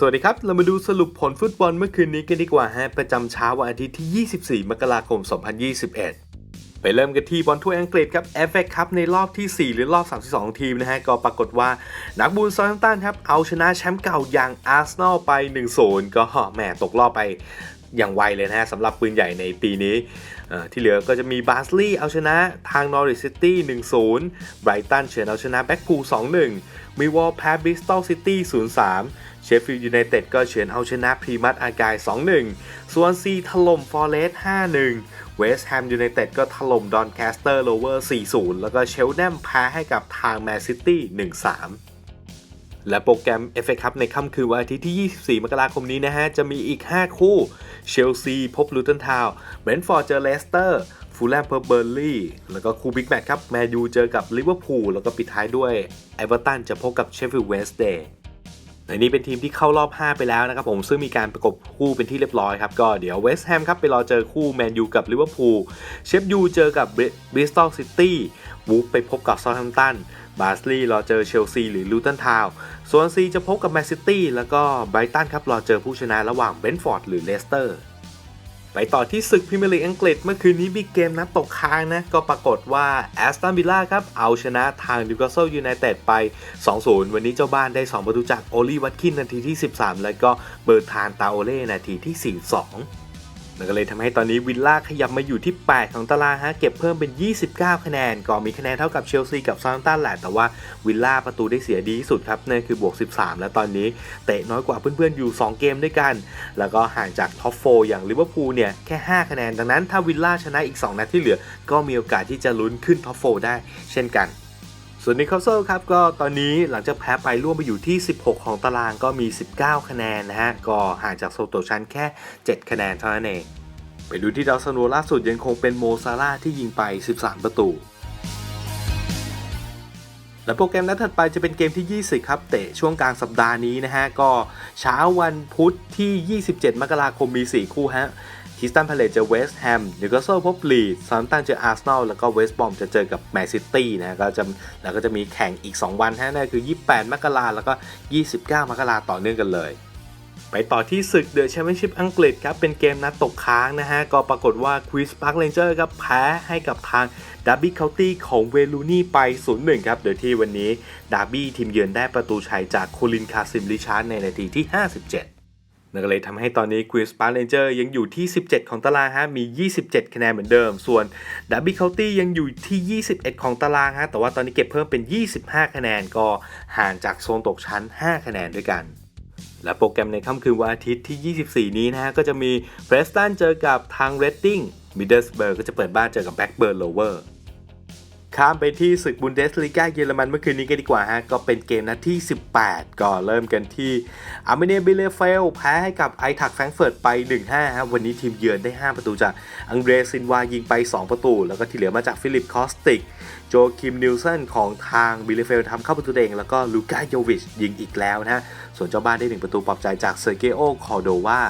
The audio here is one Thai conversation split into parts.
สวัสดีครับ เรามาดูสรุปผลฟุตบอลเมื่อคืนนี้กันดีกว่าฮะ ประจำเช้าวันอาทิตย์ที่ 24 มกราคม 2021 ไปเริ่มกันที่บอลถ้วยอังกฤษครับ FA ครับในรอบที่ 4 หรือรอบ 32 ทีมนะฮะ ก็ปรากฏว่านักบุญซอลตันครับ เอาชนะแชมป์เก่าอย่างอาร์เซนอลไป 1-0 ก็แหมตกรอบไปอย่างไวเลยนะฮะสำหรับปืนใหญ่ในปีนี้ ที่เหลือก็จะมีบาสลีย์เอาชนะทางนอริสซิตี้1-0ไบรตันเฉือนเอาชนะแบ็กพูล2-1 มีวอลแพ้บิสตอลซิตี้ 0-3 เชฟฟิลด์ยูไนเต็ดก็เฉือนเอาชนะพรีมัตอากาย 2-1 ส่วนซีถล่มฟอร์เรสต์5-1 เวสต์แฮมยูไนเต็ดก็ถล่มดอนแคสเตอร์โลเวอร์ 4-0 แล้วก็เชลแนมแพ้ให้กับทางแมนซิตี้ 1-3 และโปรแกรม FA คัพในค่ำคืนวันอาทิตย์ที่ 24 มกราคมนี้นะฮะ จะมีอีก 5 คู่ เชลซี พบลูตันทาวน์เบรนท์ฟอร์ดเจอเลสเตอร์ ฟูลแลมเพอร์เบอร์ลี่ แล้วก็คู่บิ๊กแมตช์ครับ แมนยูเจอกับลิเวอร์พูล แล้วก็ปิดท้ายด้วยเอเวอร์ตันจะพบกับเชฟฟิลด์เวสเดย์ในนี้เป็นทีมที่เข้ารอบ 5 ไปแล้วนะครับผมซึ่งมีการประกบคู่เป็นที่เรียบร้อยครับ ก็เดี๋ยวเวสต์แฮมครับไปรอเจอคู่แมนยูกับลิเวอร์พูลเชฟยูเจอกับบริสตอลซิตี้วูฟไปพบกับซอลแฮมตัน บาสลีย์รอเจอเชลซีหรือลูตันทาวน์ส่วนซีจะพบกับแมนซิตี้แล้วก็ไบรตันครับรอเจอผู้ชนะระหว่างเบนฟอร์ดหรือเลสเตอร์ไปต่อที่ศึกพรีเมียร์ลีกอังกฤษเมื่อคืนนี้มีเกมนัดตกค้างนะ ก็ปรากฏว่าแอสตันวิลล่าครับ เอาชนะทางนิวคาสเซิลยูไนเต็ดไป 2-0 วันนี้เจ้าบ้านได้ 2 ประตูจากโอลีวัตคินนาทีที่ 13 แล้วก็เบอร์ทานตาโอเล่นาทีที่ 42 นั่นก็เลยทำให้ตอนนี้วิลล่าขยับมาอยู่ที่ 8 ของตารางฮะเก็บเพิ่มเป็น 29 คะแนน ก็มีคะแนนเท่ากับเชลซีกับซาร์ตันแหละแต่ว่าวิลล่าประตูได้เสียดีที่สุดครับนั่นคือบวก 13 และตอนนี้เตะน้อยกว่าเพื่อนๆอยู่ 2 เกมด้วยกัน แล้วก็ห่างจากท็อปโฟอย่างลิเวอร์พูลเนี่ยแค่ 5 คะแนน ดังนั้นถ้าวิลล่าชนะอีก 2 นัดที่เหลือ ก็มีโอกาสที่จะลุ้นขึ้นท็อปโฟได้เช่นกัน ส่วนนิโคลเซลครับก็ตอนนี้หลังจากแพ้ไปร่วมไปอยู่ที่ 16 ของตารางก็มี 19 คะแนนนะฮะ ก็ห่างจากโซโตชันแค่ 7 คะแนนเท่านั้นเอง ไปดูที่ดาวซันโวล่าสุดยังคงเป็นโมซาร่าที่ยิงไป 13 ประตูและโปรแกรมนัดถัดไปจะเป็นเกมที่ 20 ครับ เตะช่วงกลางสัปดาห์นี้นะฮะ ก็เช้าวันพุธที่ 27 มกราคมมี 4 คู่ฮะ คิสตันพาเลตเจอเวสต์แฮมนิวคาสเซิลพบลีดซัมตันเจออาร์เซนอลแล้วก็เวสต์บอมจะเจอกับแมนซิตี้นะก็จะแล้วก็จะมีแข่งอีก 2 วันฮะนั่นคือ 28 มกราแล้วก็ 29 มกราต่อเนื่องกันเลย ไปต่อที่ศึกเดอะแชมเปี้ยนชิพอังกฤษครับ เป็นเกมนัดตกค้างนะฮะ ก็ปรากฏว่าควีสปาร์คเ n นเจอร์ครับแพ้ให้กับทางดาร์บี้เคาน์ตี้ของเวลูนี่ไป 0-1 ครับโดยที่วันนี้ดาร์บี้ทีมเยือนได้ประตูชัยจากโคลินคาซิมลิชาร์ดในนาทีที่ 57 นั่นก็เลยทำให้ตอนนี้ควีสปาร์คเ n นเจอร์ยังอยู่ที่ 17 ของตารางฮะมี 27 คะแนนเหมือนเดิม ส่วนดาร์บี้เคาน์ตี้ยังอยู่ที่ 21 ของตารางฮะแต่ว่าตอนนี้เก็บเพิ่มเป็น 25 คะแนนก็ห่างจากโซนตกชั้น 5 คะแนนด้วยกัน และโปรแกรมในค่ำคืนวันอาทิตย์ที่ 24 นี้นะฮะก็จะมีเ r รสตันเจอกับทางเรดดิ้งมิดเดิลสเบิร์กก็จะเปิดบ้านเจอกับแบ็กเบิร์นโลเวอร์ ข้ามไปที่ศึกบุนเดสลีกาเยอรมันเมื่อคืนนี้กันดีกว่าฮะ ก็เป็นเกมนัดที่ 18 ก็เริ่มกันที่อาร์เมเนียบิเลเฟลแพ้ให้กับไอทักแฟรงเฟิร์ตไป 1-5ฮะวันนี้ทีมเยือนได้ 5 ประตูจากอังเดรซินวายิงไป 2 ประตู แล้วก็ที่เหลือมาจากฟิลิปคอสติก โจคิมนิลสันของทางบิเลเฟลทำเข้าประตูเอง แล้วก็ลูกาโยวิชยิงอีกแล้วนะฮะส่วนเจ้าบ้านได้ 1 ประตูปลอบใจจากเซอร์เกโอคอโดวา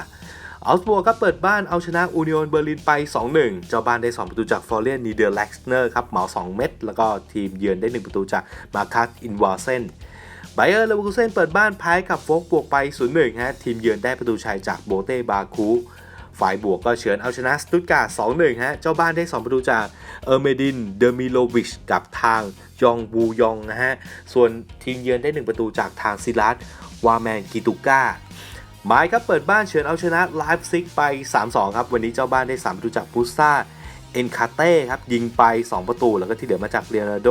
อัลสบัวก็เปิดบ้านเอาชนะอูนิ o นเบอร์ลินไป 2-1 เจ้าบ้านได้ 2 ประตูจากฟลอเรียนนีเดอร์แล็กเนอร์ครับเหมา 2 เม็ดแล้วก็ทีมเยือนได้ 1 ประตูจากมาคัสอินวาเซนไบเออร์เลเวอร์คูเซนเปิดบ้านแพ้กับโฟกบวกไป 0-1 ฮะ ทีมเยือนได้ประตูชัยจากโบเต้บาคูฝ่ายบวกก็เฉือนเอาชนะสตุตการ์ด 2-1 ฮะ เจ้าบ้านได้ 2 ประตูจากเออร์เมดิน เดมิโลวิช กับทางยองบูยองนะฮะ ส่วนทีมเยือนได้ 1 ประตูจากทางซิลัสวาแมนกิตุก้า ไม้ครับเปิดบ้านเฉือนเอาชนะไลฟ์ซิกไป 3-2 ครับ วันนี้เจ้าบ้านได้3ประตูจากพุซ่าเอ็นคาเต้ครับ ยิงไป 2 ประตู แล้วก็ที่เหลือมาจากเรียนาโด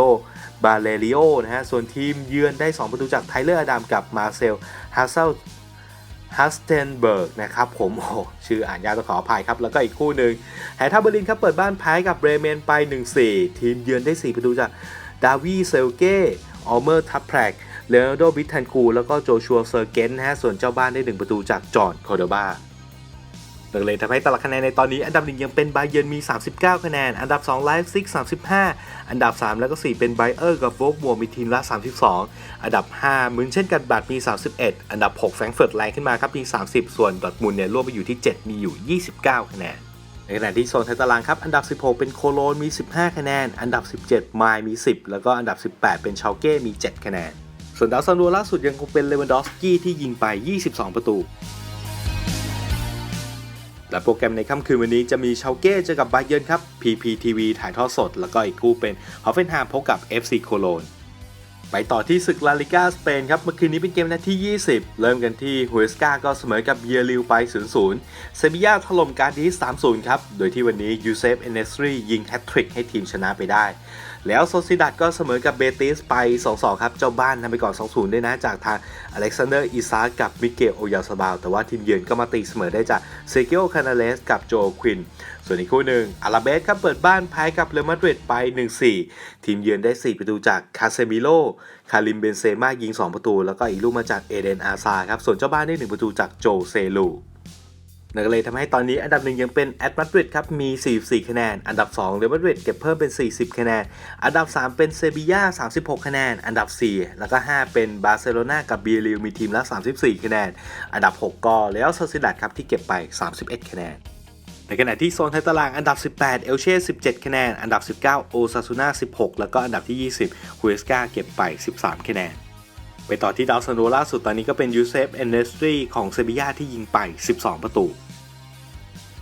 บาเลริโอนะฮะ ส่วนทีมเยือนได้ 2 ประตูจากไทเลอร์อดัมกับมาเซลฮัสเซลฮัสเทนเบิร์กนะครับผมโอ้ชื่ออ่านยากต้องขออภัยครับ แล้วก็อีกคู่หนึ่งแฮท่าเบอร์ลินครับ เปิดบ้านแพ้กับเบรเมนไป 1-4 ทีมเยือนได้ 4 ประตูจากดาวีเซลเก้ออเมอร์ทัพแพรก เลโอนาร์โดบิทแทนคูแล้วก็โจชัวเซอร์เกนนะฮะส่วนเจ้าบ้านได้ 1 ประตูจากจอห์นคอร์โดบาเลยทำให้ตารางคะแนนในตอนนี้อันดับ1ยังเป็นไบเยนมี 39 คะแนน อันดับ2ไลฟ์ซิก35 อันดับ 3 แล้วก็ 4 เป็นไบเออร์กับโวกบัวมีทีมละ 32 อันดับ 5มืนเช่นกันบัตมี 31 อันดับ 6 แฟรงเฟิร์ตแรงขึ้นมาครับมี 30 ส่วนดอทมุนเนี่ยร่วมไปอยู่ที่ 7 มีอยู่ 29 คะแนนในขณะที่โซนท้ายตารางครับอันดับ 16 เป็นโคโลนมี 15 คะแนน อันดับ 17 ไมล์มี 10 แล้วก็อันดับ 18 เป็นชาเก้มี 7 คะแนน ส่วนดาวซันโวล่าสุดยังคงเป็นเลวันดอฟสกี้ที่ยิงไป 22 ประตู และโปรแกรมในค่ำคืนวันนี้จะมีเชาเก้เจอกับบาเยิร์นครับ PPTV ถ่ายทอดสด แล้วก็อีกคู่เป็นฮอฟเฟนฮามพบกับ FC โคโลน ไปต่อที่ศึกลาลิกาสเปนครับเมื่อคืนนี้เป็นเกมนัดที่ 20 เริ่มกันที่ฮุเอสกาก็เสมอกับเบียริวไป 0-0 เซบียาถล่มการดีส3-0 ครับ โดยที่วันนี้ยูเซฟเอเนสรียิงแฮตทริกให้ทีมชนะไปได้ แล้วโซซิดัดก็เสมอกับเบติสไป 2-2 ครับ เจ้าบ้านนำไปก่อน 2-0 ด้วยนะ จากทางอเล็กซานเดอร์อิซากับมิเกลโอยาสบาลแต่ว่าทีมเยือนก็มาตีเสมอได้จากเซเกโอคานาเลสกับโจควิน ส่วนอีกคู่หนึ่งอาราเบสครับเปิดบ้านแพ้กับเรอัลมาดริดไป 1-4 ทีมเยือนได้ 4 ประตูจากคาเซมิโล คาริมเบนเซม่ายิง 2 ประตู แล้วก็อีกลูกมาจากเอเดนอาซาครับ ส่วนเจ้าบ้านได้ 1 ประตูจากโจเซลูนั่นก็เลยทำให้ตอนนี้อันดับหนึ่งยังเป็นแอตมาดริดครับ มี 44 คะแนน อันดับ 2 เรอัลมาดริดเก็บเพิ่มเป็น 40 คะแนน อันดับ 3 เป็นเซบีย่า36 คะแนน อันดับ 4 แล้วก็ 5 เป็นบาร์เซโลนากับเบียริลมีทีมละ 34 คะแนน อันดับ 6 ก็เลอัลโซซิดัดครับที่เก็บไป 31 คะแนน ในขณะที่โซนไท้ายตารางอันดับ 18 เอลเช่ 17 คะแนน อันดับ 19 โอซาซูน่า 16 แล้วก็อันดับที่ 20 ฮูเอสกาเก็บไป 13 คะแนน ไปต่อที่ดาวซันโวล่าสุดตอนนี้ก็เป็นยูเซฟเอนเนสตรีของเซบียาที่ยิงไป 12 ประตู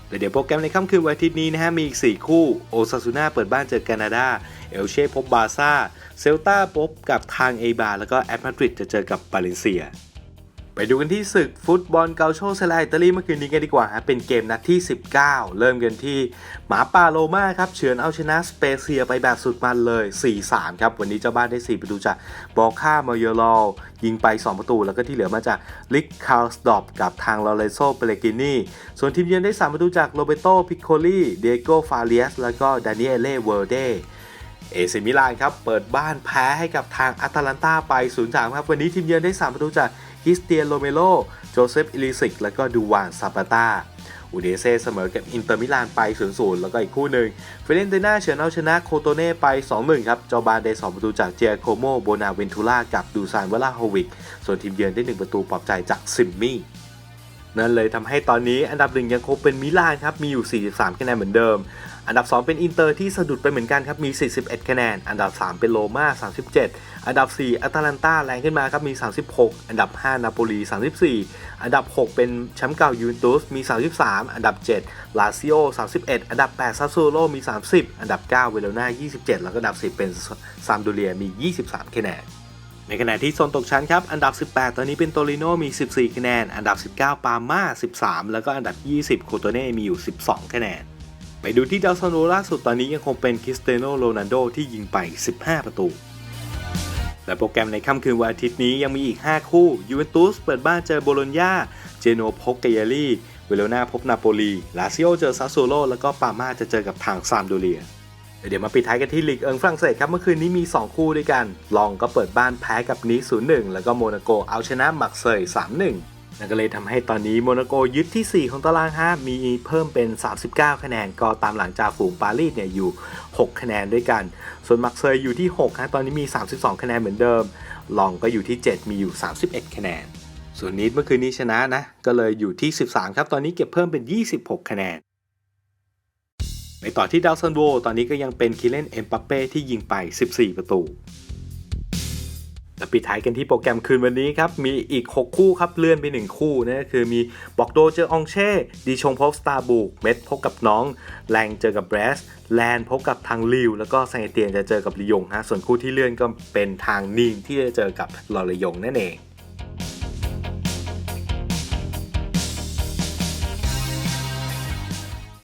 แต่เดี๋ยวโปรแกรมในค่ำคืนวันอาทิตย์นี้นะฮะมีอีก 4 คู่ โอซาซูน่าเปิดบ้านเจอแคนาดา เอลเช่พบบาซ่า เซลตาพบกับทางเอบาแล้วก็แอตมาดริดจะเจอกับบาเลนเซีย ไปดูกันที่ศึกฟุตบอลเกาโชเซลาอิตาลีเมื่อคืนนี้กันดีกว่าฮะเป็นเกมนัดที่ 19 เริ่มกันที่หมาป่าโรม่าครับเฉือนเอาชนะสเปเซียไปแบบสุดมันเลย 4-3 ครับ วันนี้เจ้าบ้านได้ 4 ประตูจากบอค่ามายอลอยิงไป 2 ประตู แล้วก็ที่เหลือมาจากลิกคาร์สดอปกับทางลอเรโซเปเลกินีส่วนทีมเยือนได้ 3 ประตูจากโรเบโตพิโคลีเดโกฟาเลียสแล้วก็ดานิเอเล่เวอร์เดเอซิมิลานครับเปิดบ้านแพ้ให้กับทางอาตาลันตาไป 0-3 ครับ วันนี้ทีมเยือนได้ 3 ประตูจาก คริสเตียนโรเมโลโจเซฟอิลิสิก แล้วก็ดูวานซาปาตาอูเดเซ่เสมอกับอินเตอร์มิลานไป 0-0 แล้วก็อีกคู่หนึ่งเฟเรนเตน่าเฉือนเอาชนะโคโตเน่ไป 2-1 ครับ เจ้าบานได้ 2 ประตูจากเจียโคโมโบนาเวนทูล่ากับดูซานเวลาโฮวิก ส่วนทีมเยือนได้ 1 ประตูปลอบใจจากซิมมี่นั่นเลยทำให้ตอนนี้อันดับหนึ่งยังคงเป็นมิลานครับ มีอยู่ 43 คะแนนเหมือนเดิม อันดับ 2 เป็นอินเตอร์ที่สะดุดไปเหมือนกันครับมี 41 คะแนน อันดับ 3 เป็นโรม่า 37 อันดับ 4อัตแลนตาแรงขึ้นมาครับมี 36 อันดับ 5 นาโปลี 34 อันดับ 6 เป็นแชมป์เก่ายูเวนตุสมี 33 อันดับ 7 ลาซิโอ 31 อันดับ 8 ซาซูโรมี 30 อันดับ 9 เวโรนา27 แล้วก็อันดับ 10 เป็นซามโดเรียมี 23 คะแนนในขณะที่โซนตกชั้นครับ อันดับ 18 ตอนนี้เป็นโตริโนมี 14 คะแนน อันดับ 19 ปาม่า 13 แล้วก็อันดับ 20 โคโตเน่มีอยู่ 12 คะแนน ไปดูที่ดาวซันโวล่าสุดตอนนี้ยังคงเป็นคริสเตยโนโรนัลโดที่ยิงไป 15 ประตู และโปรแกรมในค่ำคืนวันอาทิตย์นี้ยังมีอีก 5 คู่ยูเวนตุสเปิดบ้านเจอโบโลญญาเจโนพบกายาลีเวโรนาพบนาโปลี ลาซิโอเจอซาโซโลแล้วก็ปาม่าจะเจอกับทางซามโดเรีย เดี๋ยวมาปิดท้ายกันที่ลีกเอิงฝรั่งเศสครับ เมื่อคืนนี้มี 2 คู่ด้วยกัน ลองก็เปิดบ้านแพ้กับนีศูนย์หนึ่งแล้วก็โมนาโกเอาชนะมักเซย์3-1 นั่นก็เลยทำให้ตอนนี้โมนาโกยึดที่ 4 ของตารางฮะมีเพิ่มเป็น 39 คะแนน ก็ตามหลังจากฝูงปารีสเนี่ยอยู่ 6 คะแนนด้วยกัน ส่วนมักเซยอยู่ที่6ฮะตอนนี้มี 32 คะแนนเหมือนเดิม ลองก็อยู่ที่ 7 มีอยู่ 31 คะแนน ส่วนนิดเมื่อคืนนี้ชนะนะ ก็เลยอยู่ที่ 13 ครับตอนนี้เก็บเพิ่มเป็น 26 คะแนนไปต่อที่ดาวซันโวตอนนี้ก็ยังเป็นคิเลนเอ็มปัปเป้ที่ยิงไป 14 ประตู และปิดท้ายกันที่โปรแกรมคืนวันนี้ครับ มีอีก 6 คู่ครับ เลื่อนไป 1 คู่นะคือมีบอกโดเจอองเช่ ดีชงพบสตาร์บุกเม็ดพบกับน้อง แรงเจอกับแบรสแลนพบกับทางลิว แล้วก็ไซเตียนจะเจอกับลียงฮะส่วนคู่ที่เลื่อนก็เป็นทางนีมที่จะเจอกับลอเรยงนั่นเอง